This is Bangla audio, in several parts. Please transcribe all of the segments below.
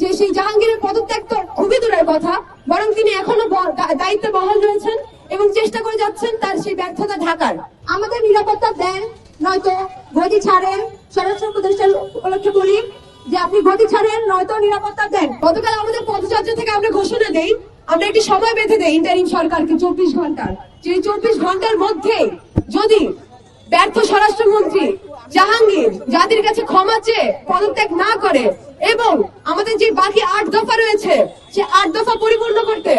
যে সেই জাহাঙ্গীরের পদত্যাগ তো খুবই দূরের কথা, বরং তিনি এখনও দায়িত্বে বহাল রয়েছেন এবং চেষ্টা করে যাচ্ছেন তার সেই ব্যর্থতা ঢাকার। আমাদের নিরাপত্তা দেন, নয়তো গদি ছাড়েন, স্বরাষ্ট্র উপদেষ্টার উপলক্ষে বলি যে আপনি গদি ছাড়েন, নয়তো নিরাপত্তা দেন। গতকাল আমাদের পদযাত্রা থেকে আমরা ঘোষণা দেই, আমরা একটি সময় বেঁধে দেই ইন্টারিম সরকারকে চব্বিশ ঘণ্টার। যে চব্বিশ ঘণ্টার মধ্যে যদি ব্যর্থ স্বরাষ্ট্রমন্ত্রী জাহাঙ্গীর জাতির কাছে ক্ষমা চেয়ে পদত্যাগ না করে এবং আমাদের যে বাকি আট দফা রয়েছে, সে আট দফা পরিপূর্ণ করতে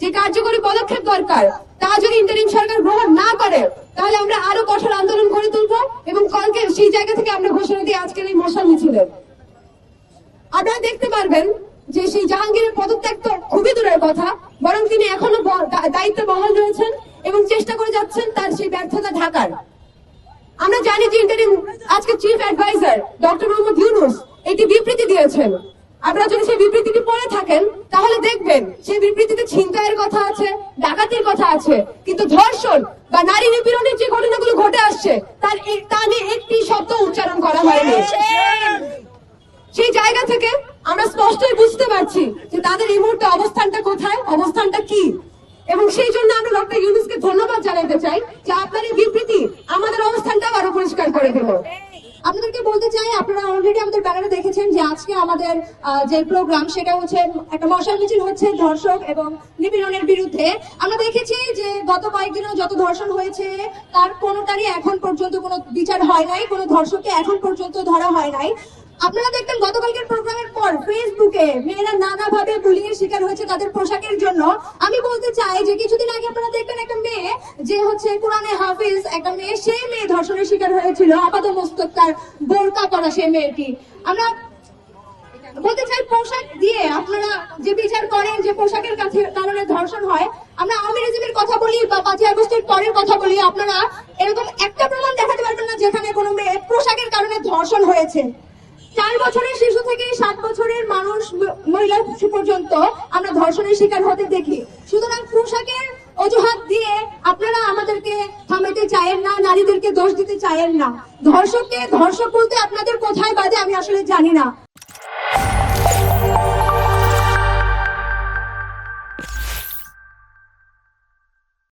যে কার্যকরী পদক্ষেপ দরকার, তা যদি ইন্টারিম সরকার গ্রহণ না করে, তাহলে আমরা আরও কঠোর আন্দোলন করে তুলবো এবং কালকে সেই জায়গা থেকে আমরা ঘোষণা দিয়ে আজকের এই মশাল মিছিলের। আপনারা দেখতে পারবেন যে সেই জাহাঙ্গীরের পদত্যাগ তো খুবই দূরের কথা, বরং তিনি এখনও দায়িত্ব বহাল রয়েছেন এবং চেষ্টা করে যাচ্ছেন তার সেই ব্যর্থতা ঢাকার। আমরা জানি যে ইন্টারিম আজকে chief adviser doctor Mohammad Yunus একটি বিবৃতি দিয়েছেন। আপনারা যদি সেই বিবৃতিটি পড়ে থাকেন, তাহলে দেখবেন সেই বিবৃতিতে ছিনতাইয়ের কথা আছে, ডাকাতির কথা আছে। কিন্তু ধর্ষণ বা নারী নিপীড়নের যে ঘটনাগুলো ঘটে আসছে, তার নিয়ে একটি শব্দ উচ্চারণ করা হয়নি। সেই জায়গা থেকে আমরা স্পষ্টই বুঝতে পারছি যে তাদের এই মুহূর্তে অবস্থানটা কোথায়, অবস্থানটা কি। এবং সেই জন্য আমরা ডক্টর ইউনুসকে ধন্যবাদ জানাতে চাই যে আপনার এই বিবৃতি আমাদের অবস্থানটাও আরও পরিষ্কার করে দিল আপনারা অলরেডি আমাদের ব্যানারে দেখেছেন যে আজকে আমাদের যে প্রোগ্রাম সেটা হচ্ছে একটা মশাল মিছিল হচ্ছে ধর্ষক এবং নিপীড়নের বিরুদ্ধে। আমরা দেখেছি যে গত কয়েকদিনও যত ধর্ষণ হয়েছে, তার কোনোটারই এখন পর্যন্ত কোনো বিচার হয় নাই, কোনো ধর্ষককে এখন পর্যন্ত ধরা হয় নাই। আপনারা দেখবেন গতকালকের প্রোগ্রামের পর ফেসবুকে মেয়েরা নানাভাবে বুলিংয়ের শিকার হয়েছে তাদের পোশাকের জন্য। আমি বলতে চাই যে কিছুদিন আগে আপনারা দেখবেন একটা যে হচ্ছে কোরআনে হাফিজ একটা মেয়ে সেই মেয়ে ধর্ষণের শিকার হয়েছিল, আপাত মস্তক তার বোরকা করা সেই মেয়েটি। আমরা বলতে চাই, পোশাক দিয়ে আপনারা যে বিচার করেন যে পোশাকের কাছে কারণে ধর্ষণ হয়, আমরা আওয়ামী রেজিমের কথা বলি বা পাঁচই আগস্টের পরের কথা বলি, আপনারা এরকম একটা প্রমাণ দেখাতে পারবেন না যেখানে কোনো মেয়ে পোশাকের কারণে ধর্ষণ হয়েছে। চার বছরের শিশু থেকে সাত বছরের মানুষ, মহিলা পর্যন্ত আমরা ধর্ষণের শিকার হতে দেখি। সুতরাং পোশাকের অজুহাত দিয়ে দোষ দিতে চাইেন না। ধর্ষককে ধর্ষক বলতে আপনাদের কোথায় বাদে আমি আসলে জানি না।